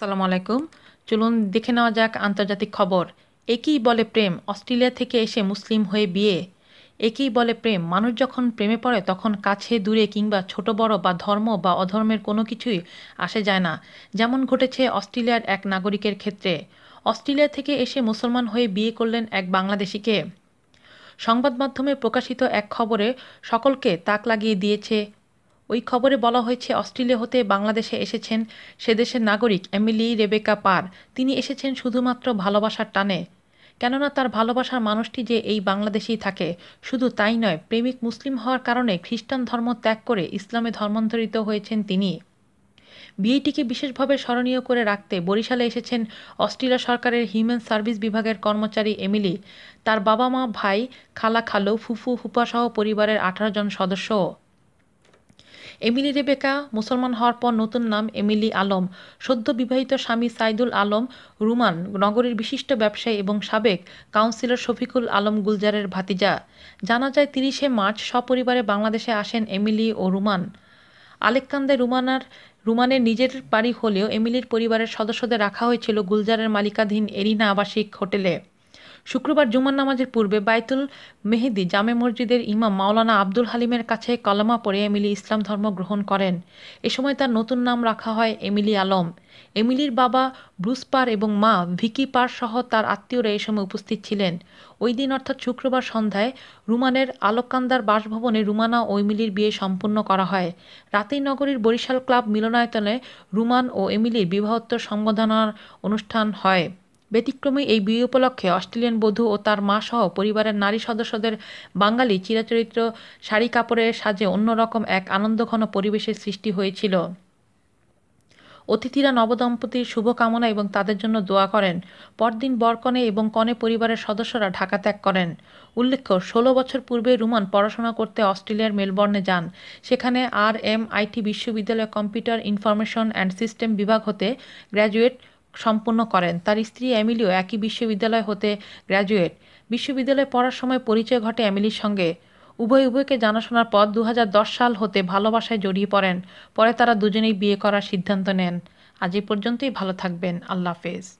আসসালামু আলাইকুম। চলুন দেখে নেওয়া যাক আন্তর্জাতিক খবর। একই বলে প্রেম, অস্ট্রেলিয়া থেকে এসে মুসলিম হয়ে বিয়ে। একই বলে প্রেম, মানুষ যখন প্রেমে পড়ে তখন কাছে, দূরে কিংবা ছোট, বড় বা ধর্ম বা অধর্মের কোনো কিছুই আসে যায় না। যেমন ঘটেছে অস্ট্রেলিয়ার এক নাগরিকের ক্ষেত্রে। অস্ট্রেলিয়া থেকে এসে মুসলমান হয়ে বিয়ে করলেন এক বাংলাদেশিকে। সংবাদ মাধ্যমে প্রকাশিত এক খবরে সকলকে তাক লাগিয়ে দিয়েছে ওই খবরে বলা হয়েছে, অস্ট্রেলিয়া হতে বাংলাদেশে এসেছেন সে দেশের নাগরিক এমিলি রেবেকা পার। তিনি এসেছেন শুধুমাত্র ভালোবাসার টানে। কেননা তার ভালোবাসার মানুষটি যে এই বাংলাদেশেই থাকে, শুধু তাই নয়, প্রেমিক মুসলিম হওয়ার কারণে খ্রিস্টান ধর্ম ত্যাগ করে ইসলামে ধর্মান্তরিত হয়েছেন তিনি। বিয়েটিকে বিশেষভাবে স্মরণীয় করে রাখতে বরিশালে এসেছেন অস্ট্রেলিয়া সরকারের হিউম্যান সার্ভিস বিভাগের কর্মচারী এমিলি। তার বাবা মা ভাই খালা খালো, ফুফু ফুপাসহ পরিবারের আঠারো জন সদস্য এমিলি রেবেকা, মুসলমান হওয়ার পর নতুন নাম এমিলি আলম। সদ্য বিবাহিত স্বামী সাইদুল আলম রুমান, নগরীর বিশিষ্ট ব্যবসায়ী এবং সাবেক কাউন্সিলর শফিকুল আলম গুলজারের ভাতিজা। জানা যায়, তিরিশে মার্চ সপরিবারে বাংলাদেশে আসেন এমিলি ও রুমান। আলেককান্দে রুমানার, রুমানের নিজের বাড়ি হলেও এমিলির পরিবারের সদস্যদের রাখা হয়েছিল গুলজারের মালিকাধীন এরিনা আবাসিক হোটেলে। শুক্রবার জুমার নামাজের পূর্বে বাইতুল মেহেদি জামে মসজিদের ইমাম মাওলানা আব্দুল হালিমের কাছে কলমা পড়ে এমিলি ইসলাম ধর্ম গ্রহণ করেন। এ সময় তার নতুন নাম রাখা হয় এমিলি আলম। এমিলির বাবা ব্রুস পার এবং মা ভিকি পার সহ তার আত্মীয়রা এ সময় উপস্থিত ছিলেন। ওই দিন অর্থাৎ শুক্রবার সন্ধ্যায় রুমানের আলোকান্দার বাসভবনে রুমানা ও এমিলির বিয়ে সম্পন্ন করা হয়। রাতেই নগরীর বরিশাল ক্লাব মিলনায়তনে রুমান ও এমিলির বিবাহোত্তর সম্বোধনার অনুষ্ঠান হয়। ব্যতিক্রমী এই বিয়ে উপলক্ষে অস্ট্রেলিয়ান বধূ ও তার মা সহ পরিবারের নারী সদস্যদের বাঙালি চিরাচরিত্র শাড়ি কাপড়ের সাজে অন্যরকম এক আনন্দঘন পরিবেশের সৃষ্টি হয়েছিল। অতিথিরা নবদম্পতির শুভকামনা এবং তাদের জন্য দোয়া করেন। পরদিন বরকনে এবং কনে পরিবারের সদস্যরা ঢাকা ত্যাগ করেন। উল্লেখ্য, ষোলো বছর পূর্বে রুমান পড়াশোনা করতে অস্ট্রেলিয়ার মেলবর্নে যান। সেখানে আর এম আইটি বিশ্ববিদ্যালয় কম্পিউটার ইনফরমেশন অ্যান্ড সিস্টেম বিভাগ হতে গ্র্যাজুয়েট সম্পন্ন করেন। তার স্ত্রী অ্যামিলিও একই বিশ্ববিদ্যালয় হতে গ্র্যাজুয়েট। বিশ্ববিদ্যালয়ে পড়ার সময় পরিচয় ঘটে অ্যামিলির সঙ্গে। উভয় উভয়কে জানাশোনার পর দু হাজার দশ সাল হতে ভালোবাসায় জড়িয়ে পড়েন। পরে তারা দুজনেই বিয়ে করার সিদ্ধান্ত নেন। আজ এই পর্যন্তই ভালো থাকবেন। আল্লাহ হাফেজ।